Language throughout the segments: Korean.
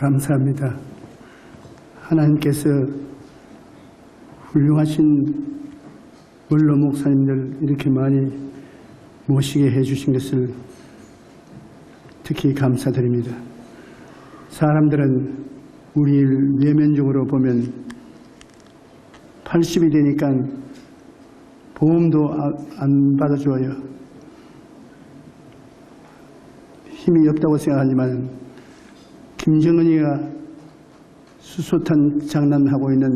감사합니다. 하나님께서 훌륭하신 원로 목사님들 이렇게 많이 모시게 해주신 것을 특히 감사드립니다. 사람들은 우리를 외면적으로 보면 80이 되니까 보험도 아- 안 받아줘요. 힘이 없다고 생각하지만 김정은이가 수소탄 장난하고 있는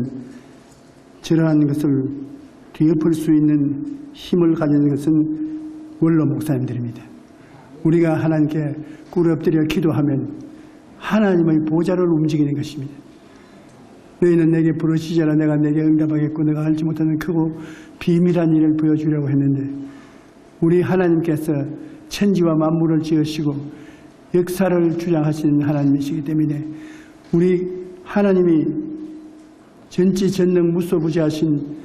저러한 것을 뒤엎을 수 있는 힘을 가진 것은 원로 목사님들입니다. 우리가 하나님께 꿇어 엎드려 기도하면 하나님의 보좌를 움직이는 것입니다. 너희는 내게 부르시자라 내가 내게 응답하겠고 내가 알지 못하는 크고 비밀한 일을 보여주려고 했는데 우리 하나님께서 천지와 만물을 지으시고 역사를 주장하시는 하나님이시기 때문에 우리 하나님이 전지전능 무소부지하신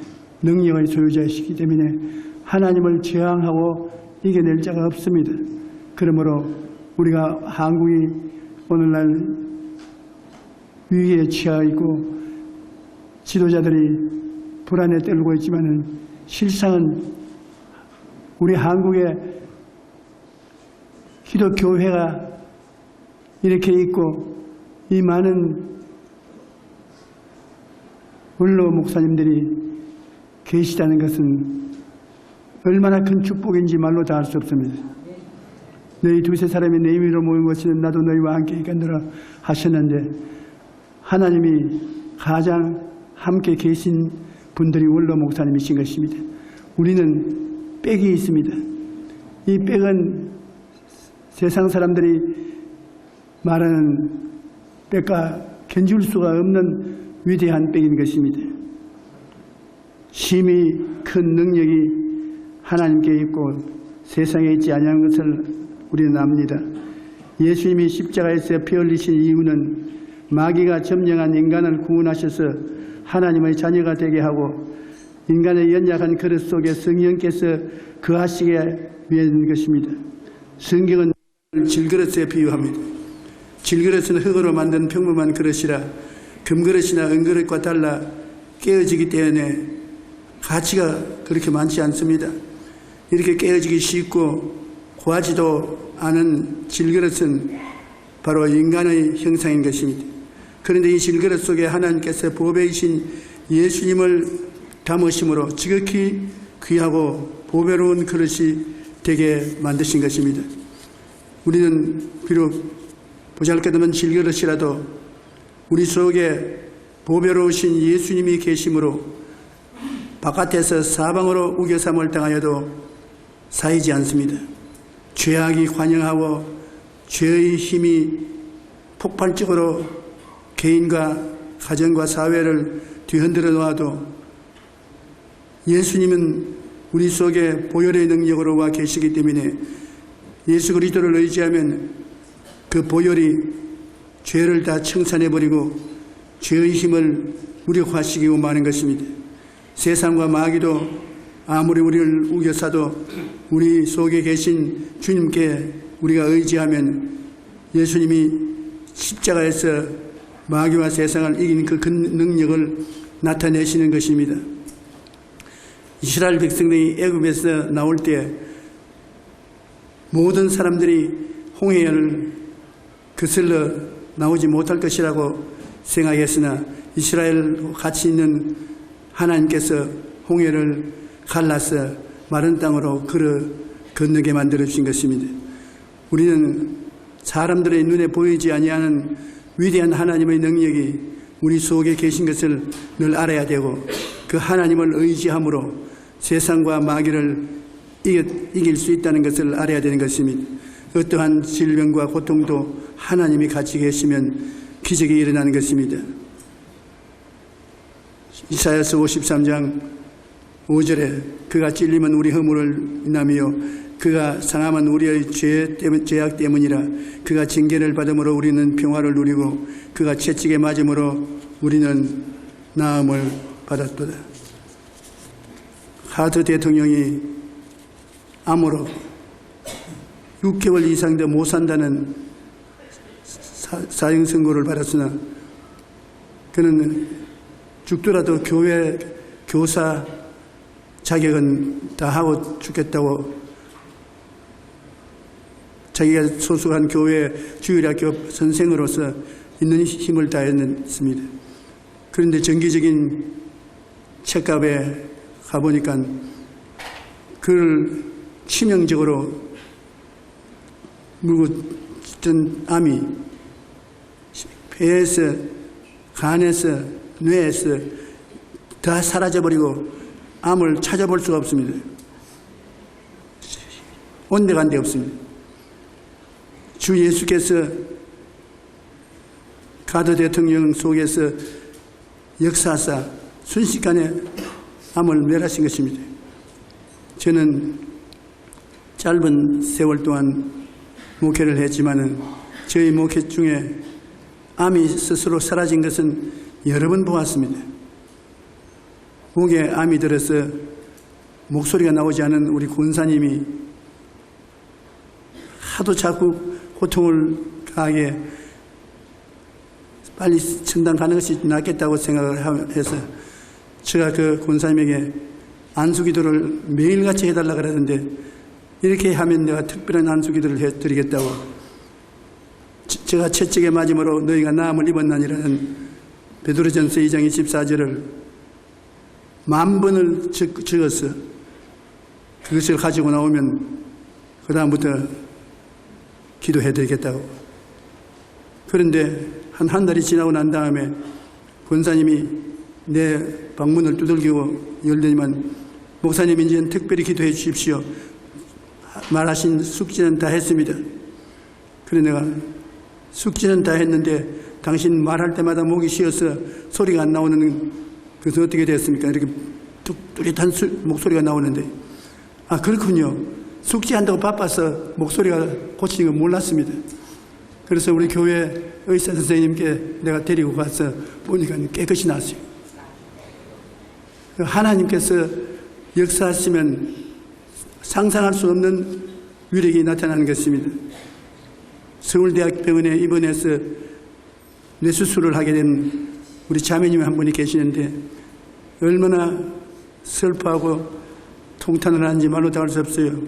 능력의 소유자이시기 때문에 하나님을 저항하고 이겨낼 자가 없습니다. 그러므로 우리가 한국이 오늘날 위기에 처해 있고 지도자들이 불안에 떨고 있지만은 실상은 우리 한국의 기독교회가 이렇게 있고 이 많은 원로 목사님들이 계시다는 것은 얼마나 큰 축복인지 말로 다할수 없습니다. 너희 두세 사람이 내 이름으로 모인 것은 나도 너희와 함께 있겠노라 하셨는데 하나님이 가장 함께 계신 분들이 원로 목사님이신 것입니다. 우리는 빽이 있습니다. 이 빽은 세상 사람들이 말하는 빽과 견줄 수가 없는 위대한 빽인 것입니다. 심히 큰 능력이 하나님께 있고 세상에 있지 아니한 것을 우리는 압니다. 예수님이 십자가에서 피 흘리신 이유는 마귀가 점령한 인간을 구원하셔서 하나님의 자녀가 되게 하고 인간의 연약한 그릇 속에 성령께서 거하시게 위한 것입니다. 성경은 질그릇에 비유합니다. 질그릇은 흙으로 만든 평범한 그릇이라 금그릇이나 은그릇과 달라 깨어지기 때문에 가치가 그렇게 많지 않습니다. 이렇게 깨어지기 쉽고 구하지도 않은 질그릇은 바로 인간의 형상인 것입니다. 그런데 이 질그릇 속에 하나님께서 보배이신 예수님을 담으심으로 지극히 귀하고 보배로운 그릇이 되게 만드신 것입니다. 우리는 비록 보잘것없는 질그릇이라도 우리 속에 보배로우신 예수님이 계심으로 바깥에서 사방으로 우겨삼을 당하여도 사이지 않습니다. 죄악이 관영하고 죄의 힘이 폭발적으로 개인과 가정과 사회를 뒤흔들어 놓아도 예수님은 우리 속에 보혈의 능력으로 와 계시기 때문에 예수 그리스도를 의지하면 그 보혈이 죄를 다 청산해버리고 죄의 힘을 무력화시키고 마는 것입니다. 세상과 마귀도 아무리 우리를 우겨사도 우리 속에 계신 주님께 우리가 의지하면 예수님이 십자가에서 마귀와 세상을 이긴 그 능력을 나타내시는 것입니다. 이스라엘 백성들이 애굽에서 나올 때 모든 사람들이 홍해를 거슬러 나오지 못할 것이라고 생각했으나 이스라엘 같이 있는 하나님께서 홍해를 갈라서 마른 땅으로 걸어 건너게 만들어 주신 것입니다. 우리는 사람들의 눈에 보이지 아니하는 위대한 하나님의 능력이 우리 속에 계신 것을 늘 알아야 되고 그 하나님을 의지함으로 세상과 마귀를 이길 수 있다는 것을 알아야 되는 것입니다. 어떠한 질병과 고통도 하나님이 같이 계시면 기적이 일어나는 것입니다. 이사야서 53장 5절에 그가 찔리면 우리 허물을 인하며 그가 상함은 우리의 죄 때문, 죄악 때문이라 그가 징계를 받음으로 우리는 평화를 누리고 그가 채찍에 맞음으로 우리는 나음을 받았도다. 하드 대통령이 암으로 6개월 이상 더 못 산다는 사, 사형 선고를 받았으나 그는 죽더라도 교회 교사 자격은 다 하고 죽겠다고 자기가 소속한 교회 주일학교 선생으로서 있는 힘을 다했습니다. 그런데 정기적인 책값에 가보니까 그를 치명적으로 물고 던 암이 폐에서 간에서 뇌에서 다 사라져버리고 암을 찾아볼 수가 없습니다. 온데간데 없습니다. 주 예수께서 가드 대통령 속에서 역사사 순식간에 암을 멸하신 것입니다. 저는 짧은 세월 동안 목회를 했지만은 저희 목회 중에 암이 스스로 사라진 것은 여러 번 보았습니다. 목에 암이 들어서 목소리가 나오지 않은 우리 군사님이 하도 자꾸 고통을 가하게 빨리 천당 가는 것이 낫겠다고 생각을 해서 제가 그 군사님에게 안수기도를 매일같이 해달라 그러는데 이렇게 하면 내가 특별한 안수기도를 해드리겠다고 제가 채찍에 맞음으로 너희가 나음을 입었나니라는 베드로전서 2장 24절을 만 번을 적, 적었어 그것을 가지고 나오면 그 다음부터 기도해 드리겠다고 그런데 한 한 달이 지나고 난 다음에 권사님이 내 방문을 두들기고 열더니만 목사님 이제는 특별히 기도해 주십시오. 말하신 숙지는 다 했습니다. 그래 내가 숙지는 다 했는데 당신 말할 때마다 목이 쉬어서 소리가 안 나오는 그것은 어떻게 됐습니까? 이렇게 뚜렷한 목소리가 나오는데 아 그렇군요. 숙지한다고 바빠서 목소리가 고치는 건 몰랐습니다. 그래서 우리 교회 의사 선생님께 내가 데리고 가서 보니까 깨끗이 났어요. 하나님께서 역사하시면 상상할 수 없는 위력이 나타나는 것입니다. 서울대학병원에 입원해서 뇌수술을 하게 된 우리 자매님 한 분이 계시는데 얼마나 슬퍼하고 통탄을 하는지 말로 다 할 수 없어요.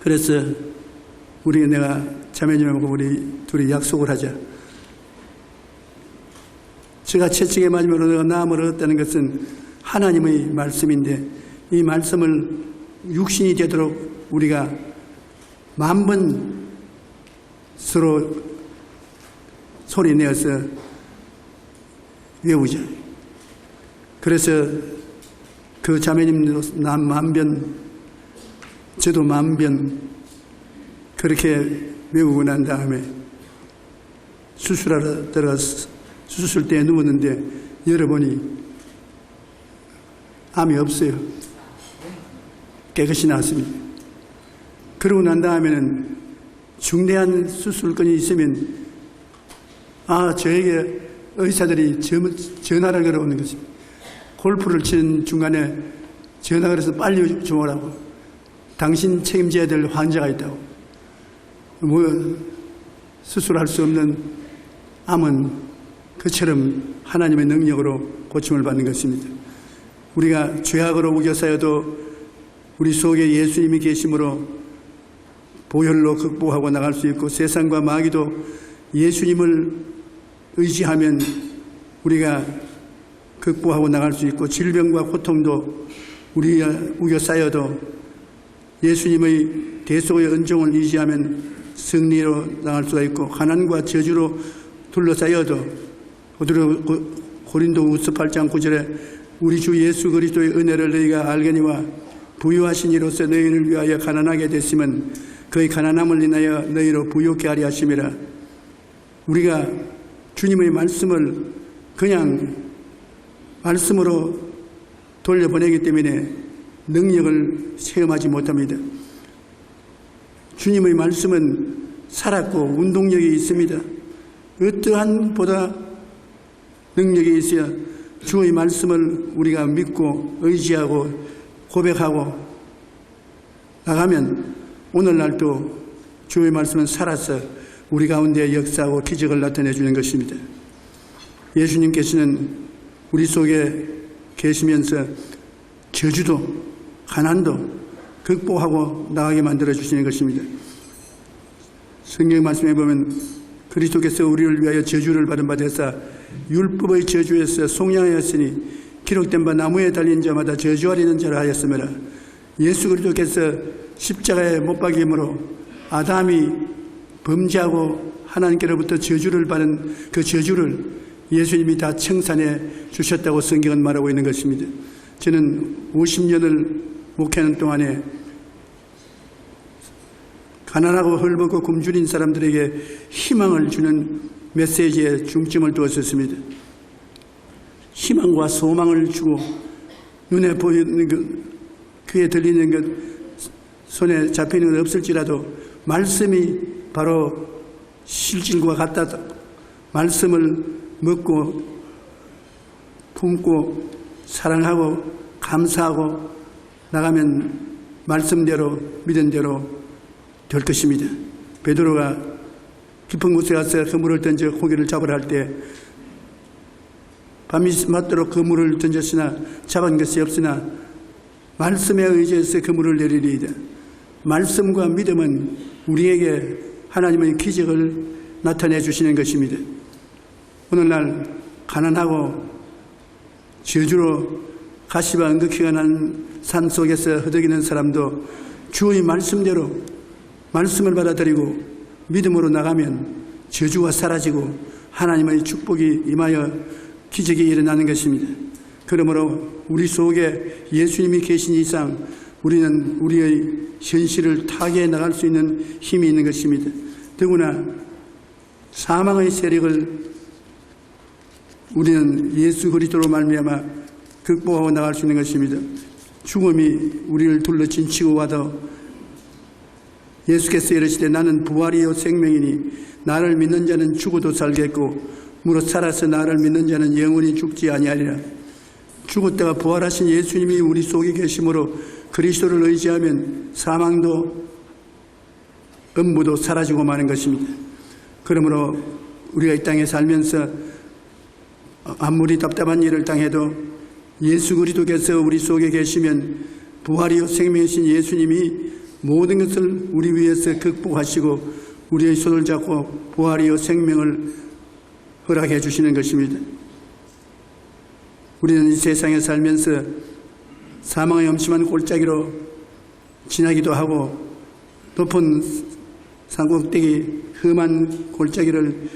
그래서 우리 내가 자매님하고 우리 둘이 약속을 하자. 제가 채찍에 내가 나음을 얻었다는 것은 하나님의 말씀인데 이 말씀을 육신이 되도록 우리가 만번 서로 소리 내어서 외우자. 그래서 그 자매님도 난 만변, 저도 만변 그렇게 외우고 난 다음에 수술하러 들어가서 수술대에 누웠는데 열어보니 암이 없어요. 깨끗이 나왔습니다. 그러고 난 다음에는 중대한 수술건이 있으면 아 저에게 의사들이 전화를 걸어오는 것입니다. 골프를 치는 중간에 전화를 해서 빨리 좀 오라고 당신 책임져야 될 환자가 있다고 뭐 수술할 수 없는 암은 그처럼 하나님의 능력으로 고침을 받는 것입니다. 우리가 죄악으로 우겨싸여도 우리 속에 예수님이 계심으로 보혈로 극복하고 나갈 수 있고 세상과 마귀도 예수님을 의지하면 우리가 극복하고 나갈 수 있고 질병과 고통도 우리가 우겨 쌓여도 예수님의 대속의 은종을 의지하면 승리로 나갈 수가 있고 가난과 저주로 둘러싸여도 고린도 우스 8장 9절에 우리 주 예수 그리스도의 은혜를 너희가 알거니와 부유하신 이로서 너희를 위하여 가난하게 됐으면 그의 가난함을 인하여 너희로 부유케 하리 하심이라 우리가 주님의 말씀을 그냥 말씀으로 돌려보내기 때문에 능력을 체험하지 못합니다. 주님의 말씀은 살았고 운동력이 있습니다. 어떠한 보다 능력이 있어야 주의 말씀을 우리가 믿고 의지하고 고백하고 나가면 오늘날도 주의 말씀은 살아서 우리 가운데 역사하고 기적을 나타내 주는 것입니다. 예수님께서는 우리 속에 계시면서 저주도 가난도 극복하고 나가게 만들어 주시는 것입니다. 성경 말씀에 보면 그리스도께서 우리를 위하여 저주를 받은 바 되사 율법의 저주에서 송양하였으니 기록된 바 나무에 달린 자마다 저주하리는 자라 하였으므라 예수 그리스도께서 십자가에 못 박임으로 아담이 범죄하고 하나님께로부터 저주를 받은 그 저주를 예수님이 다 청산해 주셨다고 성경은 말하고 있는 것입니다. 저는 50년을 목회하는 동안에 가난하고 헐벗고 굶주린 사람들에게 희망을 주는 메시지에 중점을 두었었습니다. 희망과 소망을 주고 눈에 보이는 것, 귀에 들리는 것, 손에 잡히는 것 없을지라도 말씀이 바로 실질과 같다. 말씀을 먹고 품고 사랑하고 감사하고 나가면 말씀대로 믿은 대로 될 것입니다. 베드로가 깊은 곳에 가서 그물을 던져 고기를 잡으라 할 때 밤이 맞도록 그물을 던졌으나 잡은 것이 없으나 말씀에 의지해서 그물을 내리리이다. 말씀과 믿음은 우리에게 하나님의 기적을 나타내 주시는 것입니다. 오늘날 가난하고 저주로 가시와 응급기가 난 산 속에서 허덕이는 사람도 주의 말씀대로 말씀을 받아들이고 믿음으로 나가면 저주가 사라지고 하나님의 축복이 임하여 기적이 일어나는 것입니다. 그러므로 우리 속에 예수님이 계신 이상 우리는 우리의 현실을 타개해 나갈 수 있는 힘이 있는 것입니다. 더구나 사망의 세력을 우리는 예수 그리스도로 말미암아 극복하고 나갈 수 있는 것입니다. 죽음이 우리를 둘러 진치고 와도 예수께서 이르시되 나는 부활이요 생명이니 나를 믿는 자는 죽어도 살겠고 무릇 살아서 나를 믿는 자는 영원히 죽지 아니하리라. 죽었다가 부활하신 예수님이 우리 속에 계심으로 그리스도를 의지하면 사망도 음부도 사라지고 마는 것입니다. 그러므로 우리가 이 땅에 살면서 아무리 답답한 일을 당해도 예수 그리스도께서 우리 속에 계시면 부활이요 생명이신 예수님이 모든 것을 우리 위해서 극복하시고 우리의 손을 잡고 부활이요 생명을 허락해 주시는 것입니다. 우리는 이 세상에 살면서 사망의 엄심한 골짜기로 지나기도 하고 높은 산꼭대기 험한 골짜기를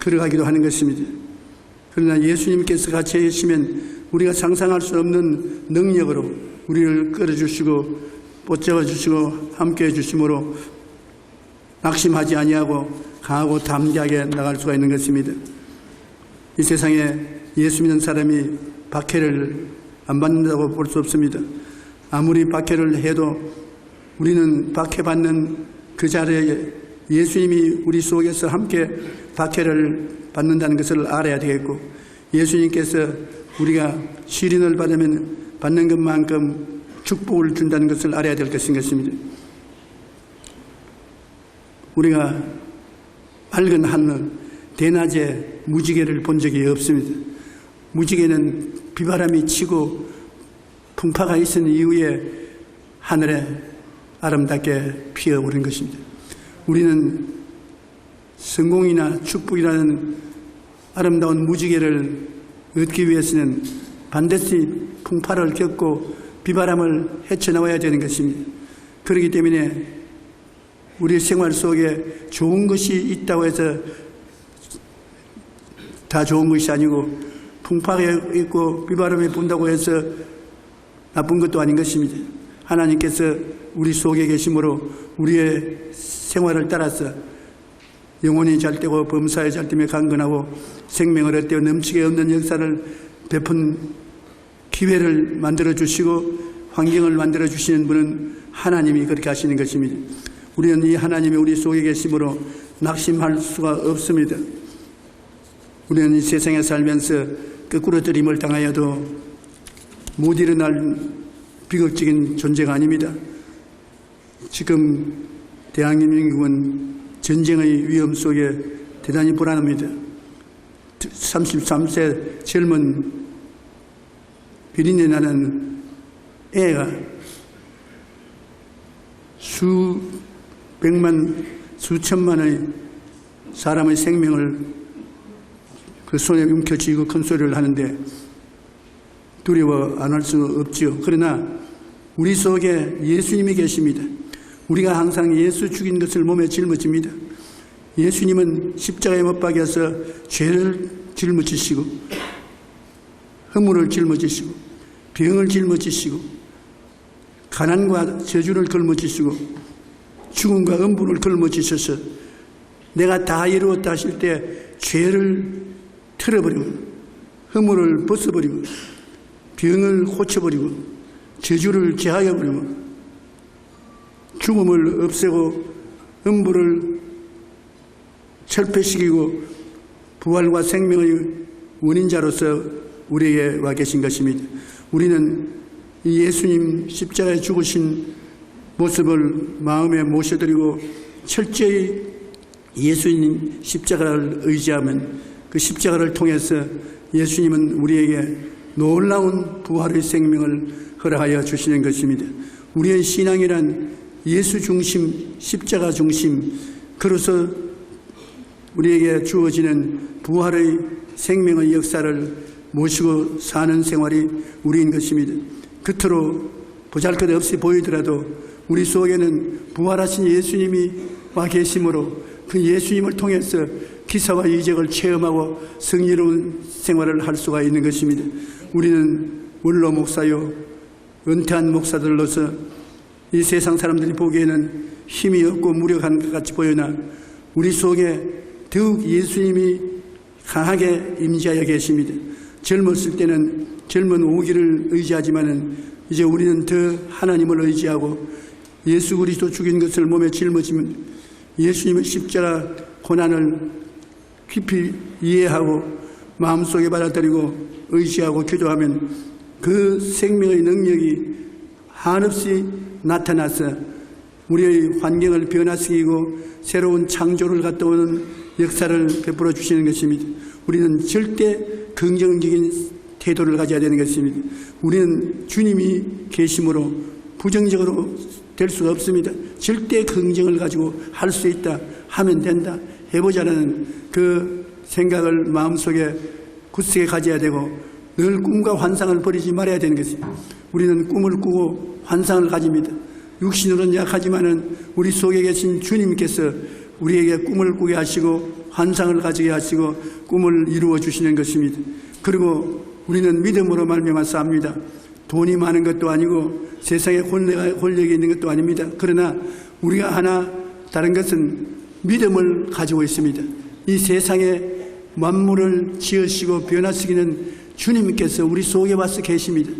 걸어가기도 하는 것입니다. 그러나 예수님께서 같이 계시면 우리가 상상할 수 없는 능력으로 우리를 끌어주시고 붙잡아 주시고 함께해 주심으로 낙심하지 아니하고 강하고 담대하게 나갈 수가 있는 것입니다. 이 세상에 예수 믿는 사람이 박해를 안 받는다고 볼 수 없습니다. 아무리 박해를 해도 우리는 박해받는 그 자리에 예수님이 우리 속에서 함께 박해를 받는다는 것을 알아야 되겠고 예수님께서 우리가 시련을 받으면 받는 것만큼 축복을 준다는 것을 알아야 될 것입니다. 우리가 맑은 하늘, 대낮에 무지개를 본 적이 없습니다. 무지개는 비바람이 치고 풍파가 있은 이후에 하늘에 아름답게 피어오른 것입니다. 우리는 성공이나 축복이라는 아름다운 무지개를 얻기 위해서는 반드시 풍파를 겪고 비바람을 헤쳐나와야 되는 것입니다. 그렇기 때문에 우리 생활 속에 좋은 것이 있다고 해서 다 좋은 것이 아니고 풍파가 있고 비바람이 분다고 해서 나쁜 것도 아닌 것입니다. 하나님께서 우리 속에 계심으로 우리의 생활을 따라서 영혼이 잘되고 범사에 잘되며 강건하고 생명을 얻되어 넘치게 없는 역사를 베푼 기회를 만들어 주시고 환경을 만들어 주시는 분은 하나님이 그렇게 하시는 것입니다. 우리는 이 하나님이 우리 속에 계심으로 낙심할 수가 없습니다. 우리는 이 세상에 살면서 거꾸로 들임을 당하여도 못 일어날 비극적인 존재가 아닙니다. 지금 대한민국은 전쟁의 위험 속에 대단히 불안합니다. 33세 젊은 비린내 나는 애가 수백만, 수천만의 사람의 생명을 그 손에 움켜쥐고 큰 소리를 하는데 두려워 안 할 수 없지요. 그러나 우리 속에 예수님이 계십니다. 우리가 항상 예수 죽인 것을 몸에 짊어집니다. 예수님은 십자가에 못 박여서 죄를 짊어지시고 허물을 짊어지시고 병을 짊어지시고 가난과 저주를 걸머지시고 죽음과 음부를 걸머지셔서 내가 다 이루었다 하실 때 죄를 틀어버리고 허물을 벗어버리고 병을 고쳐버리고 저주를 제하여버리고 죽음을 없애고 음부를 철폐시키고 부활과 생명의 원인자로서 우리에게 와 계신 것입니다. 우리는 이 예수님 십자가에 죽으신 모습을 마음에 모셔드리고 철저히 예수님 십자가를 의지하면 그 십자가를 통해서 예수님은 우리에게 놀라운 부활의 생명을 허락하여 주시는 것입니다. 우리의 신앙이란 예수 중심, 십자가 중심, 그로서 우리에게 주어지는 부활의 생명의 역사를 모시고 사는 생활이 우리인 것입니다. 겉으로 보잘것 없이 보이더라도 우리 속에는 부활하신 예수님이 와 계심으로 그 예수님을 통해서 기사와 이적을 체험하고 성의로운 생활을 할 수가 있는 것입니다. 우리는 원로 목사요, 은퇴한 목사들로서 이 세상 사람들이 보기에는 힘이 없고 무력한 것 같이 보이나 우리 속에 더욱 예수님이 강하게 임재하여 계십니다. 젊었을 때는 젊은 오기를 의지하지만은 이제 우리는 더 하나님을 의지하고 예수 그리스도 죽인 것을 몸에 짊어지면 예수님의 십자가 고난을 깊이 이해하고 마음속에 받아들이고 의지하고 기도하면 그 생명의 능력이 한없이 나타나서 우리의 환경을 변화시키고 새로운 창조를 갖다 오는 역사를 베풀어 주시는 것입니다. 우리는 절대 긍정적인 태도를 가져야 되는 것입니다. 우리는 주님이 계심으로 부정적으로 될 수가 없습니다. 절대 긍정을 가지고 할 수 있다, 하면 된다, 해보자는 그 생각을 마음속에 굳세게 가져야 되고 늘 꿈과 환상을 버리지 말아야 되는 것입니다. 우리는 꿈을 꾸고 환상을 가집니다. 육신으로는 약하지만은 우리 속에 계신 주님께서 우리에게 꿈을 꾸게 하시고 환상을 가지게 하시고 꿈을 이루어 주시는 것입니다. 그리고 우리는 믿음으로 말미암아 삽니다. 돈이 많은 것도 아니고 세상에 권력이 있는 것도 아닙니다. 그러나 우리가 하나 다른 것은 믿음을 가지고 있습니다. 이 세상에 만물을 지으시고 변화시키는 주님께서 우리 속에 와서 계십니다.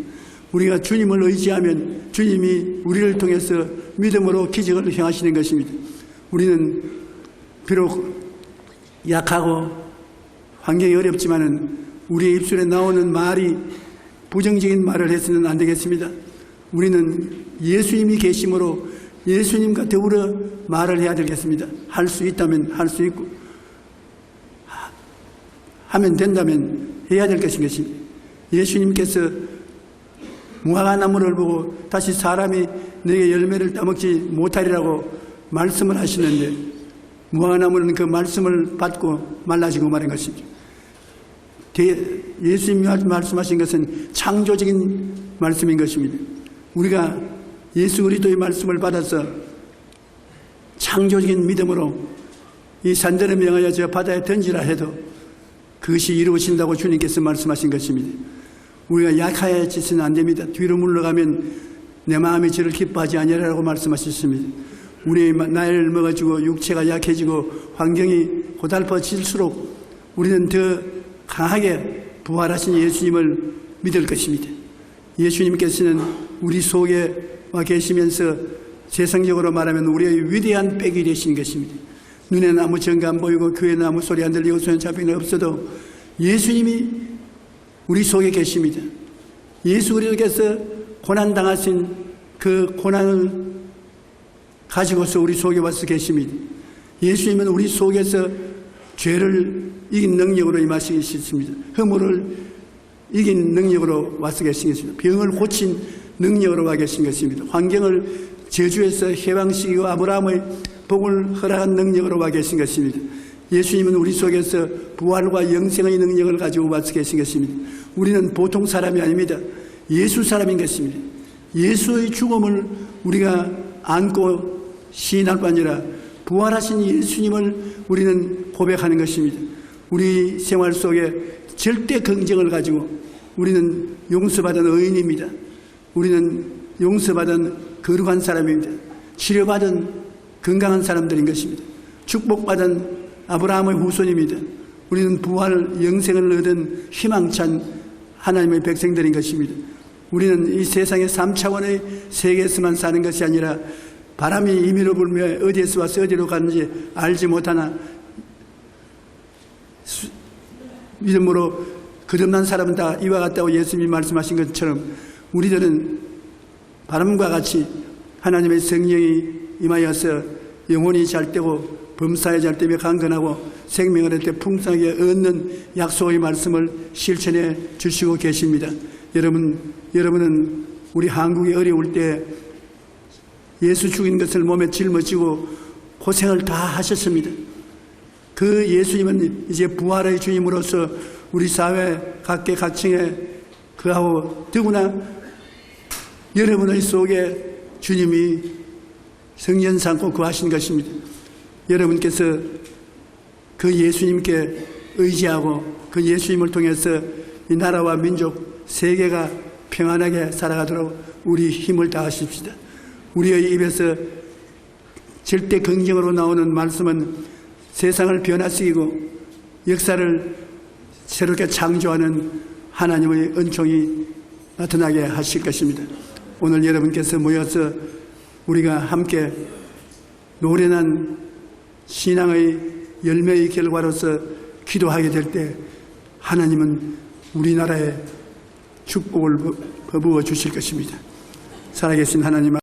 우리가 주님을 의지하면 주님이 우리를 통해서 믿음으로 기적을 행하시는 것입니다. 우리는 비록 약하고 환경이 어렵지만은 우리의 입술에 나오는 말이 부정적인 말을 해서는 안 되겠습니다. 우리는 예수님이 계심으로 예수님과 더불어 말을 해야 되겠습니다. 할 수 있다면 할 수 있고 하면 된다면 해야 될 것인 것입니다. 예수님께서 무화과 나무를 보고 다시 사람이 내게 열매를 따먹지 못하리라고 말씀을 하시는데 무화과 나무는 그 말씀을 받고 말라지고 말한 것입니다. 예수님이 말씀하신 것은 창조적인 말씀인 것입니다. 우리가 예수 그리스도의 말씀을 받아서 창조적인 믿음으로 이 산들을 명하여 저 바다에 던지라 해도 그것이 이루어진다고 주님께서 말씀하신 것입니다. 우리가 약해지서는 안 됩니다. 뒤로 물러가면 내 마음이 저를 기뻐하지 아니라고 말씀하셨습니다. 우리의 나이를 먹어지고 육체가 약해지고 환경이 고달퍼질수록 우리는 더 강하게 부활하신 예수님을 믿을 것입니다. 예수님께서는 우리 속에 와 계시면서 세상적으로 말하면 우리의 위대한 백이 되신 것입니다. 눈에는 아무 증거 안 보이고 귀에는 아무 소리 안 들리고 손에 잡히는 없어도 예수님이 우리 속에 계십니다. 예수 그리스도께서 고난 당하신 그 고난을 가지고서 우리 속에 와서 계십니다. 예수님은 우리 속에서 죄를 이긴 능력으로 임하시겠습니다. 허물을 이긴 능력으로 와서 계시겠습니다. 병을 고친 능력으로 와 계신 것입니다. 환경을 저주해서 해방시키고 아브라함의 복을 허락한 능력으로 와 계신 것입니다. 예수님은 우리 속에서 부활과 영생의 능력을 가지고 와서 계신 것입니다. 우리는 보통 사람이 아닙니다. 예수 사람인 것입니다. 예수의 죽음을 우리가 안고 시인할 뿐 아니라 부활하신 예수님을 우리는 고백하는 것입니다. 우리 생활 속에 절대 긍정을 가지고 우리는 용서받은 의인입니다. 우리는 용서받은 거룩한 사람입니다. 치료받은 건강한 사람들인 것입니다. 축복받은 아브라함의 후손입니다. 우리는 부활 영생을 얻은 희망찬 하나님의 백성들인 것입니다. 우리는 이 세상의 3차원의 세계에서만 사는 것이 아니라 바람이 임의로 불며 어디에서 와서 어디로 가는지 알지 못하나 수- 믿음으로 거듭난 사람은 다 이와 같다고 예수님이 말씀하신 것처럼 우리들은 바람과 같이 하나님의 성령이 임하여서 영혼이 잘 되고 범사에 잘 되며 강건하고 생명을 할때 풍성하게 얻는 약속의 말씀을 실천해 주시고 계십니다. 여러분, 여러분은 우리 한국이 어려울 때 예수 죽인 것을 몸에 짊어지고 고생을 다 하셨습니다. 그 예수님은 이제 부활의 주님으로서 우리 사회 각계 각층에 그하고 더구나 여러분의 속에 주님이 성전 삼고 구하신 것입니다. 여러분께서 그 예수님께 의지하고 그 예수님을 통해서 이 나라와 민족 세계가 평안하게 살아가도록 우리 힘을 다하십시다. 우리의 입에서 절대 긍정으로 나오는 말씀은 세상을 변화시키고 역사를 새롭게 창조하는 하나님의 은총이 나타나게 하실 것입니다. 오늘 여러분께서 모여서 우리가 함께 노련한 신앙의 열매의 결과로서 기도하게 될 때 하나님은 우리나라에 축복을 버- 버부어 주실 것입니다. 살아계신 하나님